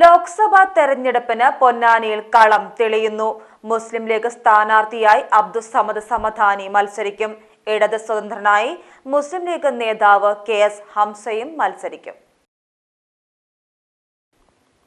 ലോക്സഭാ തെരഞ്ഞെടുപ്പിന് പൊന്നാനിയിൽ കളം തെളിയുന്നു. മുസ്ലിം ലീഗ് സ്ഥാനാർത്ഥിയായി അബ്ദുസമദ് സമധാനി മത്സരിക്കും. ഇടത് സ്വതന്ത്രനായി മുസ്ലിം ലീഗ് നേതാവ് കെ എസ് ഹംസയും മത്സരിക്കും.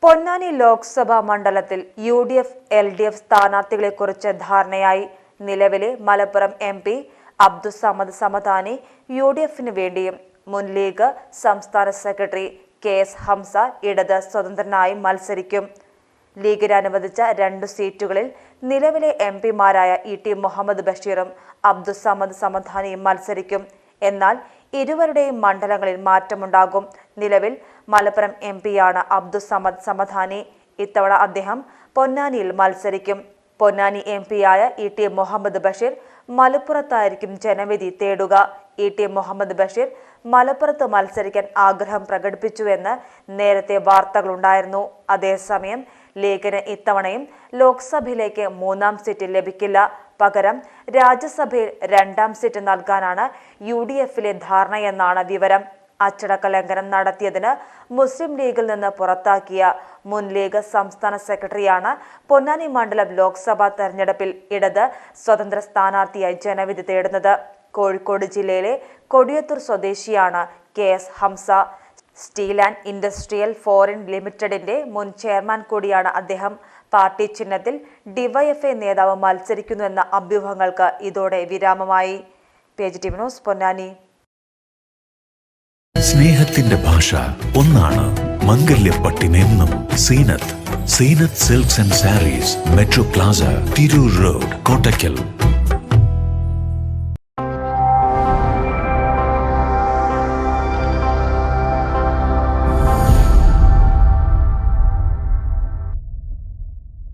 പൊന്നാനി ലോക്സഭാ മണ്ഡലത്തിൽ U D F L D F സ്ഥാനാർത്ഥികളെക്കുറിച്ച് ധാരണയായി. നിലവിലെ Malappuram M P Abdussamad Samadani U D എഫിന് വേണ്ടിയും മുൻ ലീഗ് സംസ്ഥാന സെക്രട്ടറി കെ എസ് ഹംസ ഇടത് സ്വതന്ത്രനായി മത്സരിക്കും. ലീഗിന് അനുവദിച്ച രണ്ട് സീറ്റുകളിൽ നിലവിലെ എം പിമാരായ ഇ ടി മുഹമ്മദ് ബഷീറും അബ്ദുസമദ് സമദാനിയും മത്സരിക്കും. എന്നാൽ ഇരുവരുടെയും മണ്ഡലങ്ങളിൽ മാറ്റമുണ്ടാകും. നിലവിൽ മലപ്പുറം എം പിയാണ് അബ്ദുസമദ് സമദാനി ഇത്തവണ അദ്ദേഹം പൊന്നാനിയിൽ മത്സരിക്കും. പൊന്നാനി എം പിയായ ഇ ടി മുഹമ്മദ് ബഷീർ മലപ്പുറത്തായിരിക്കും ജനവിധി തേടുക. ഇ ടി മുഹമ്മദ് ബഷീർ മലപ്പുറത്ത് മത്സരിക്കാൻ ആഗ്രഹം പ്രകടിപ്പിച്ചുവെന്ന് നേരത്തെ വാർത്തകളുണ്ടായിരുന്നു. അതേസമയം ലീഗിന് ഇത്തവണയും ലോക്സഭയിലേക്ക് മൂന്നാം സീറ്റ് ലഭിക്കില്ല. പകരം രാജ്യസഭയിൽ രണ്ടാം സീറ്റ് നൽകാനാണ് യു ഡി എഫിലെ ധാരണയെന്നാണ് വിവരം. അച്ചടക്ക ലംഘനം നടത്തിയതിന് മുസ്ലിം ലീഗിൽ നിന്ന് പുറത്താക്കിയ മുൻ ലീഗ് സംസ്ഥാന സെക്രട്ടറിയാണ് പൊന്നാനി മണ്ഡലം ലോക്സഭാ തെരഞ്ഞെടുപ്പിൽ ഇടത് സ്വതന്ത്ര സ്ഥാനാർത്ഥിയായി ജനവിധി തേടുന്നത്. കോഴിക്കോട് ജില്ലയിലെ കൊടിയത്തൂർ സ്വദേശിയാണ് K S Hamza. Steel and industrial foreign ലിമിറ്റഡിന്റെ മുൻ ചെയർമാൻ കൂടിയാണ് അദ്ദേഹം. പാർട്ടി ചിഹ്നത്തിൽ ഡിവൈഎഫ്ഐ നേതാവ് മത്സരിക്കുന്നുവെന്ന അഭ്യൂഹങ്ങൾക്ക് ഇതോടെ വിരാമമായി. പേജ് പൊന്നാനി. സ്നേഹത്തിന്റെ ഭാഷ ഒന്നാണ് മംഗല്യപ്പട്ടിനെന്നും Zeenath. Zeenath silks and sarees metro plaza Tirur road Kottakkal.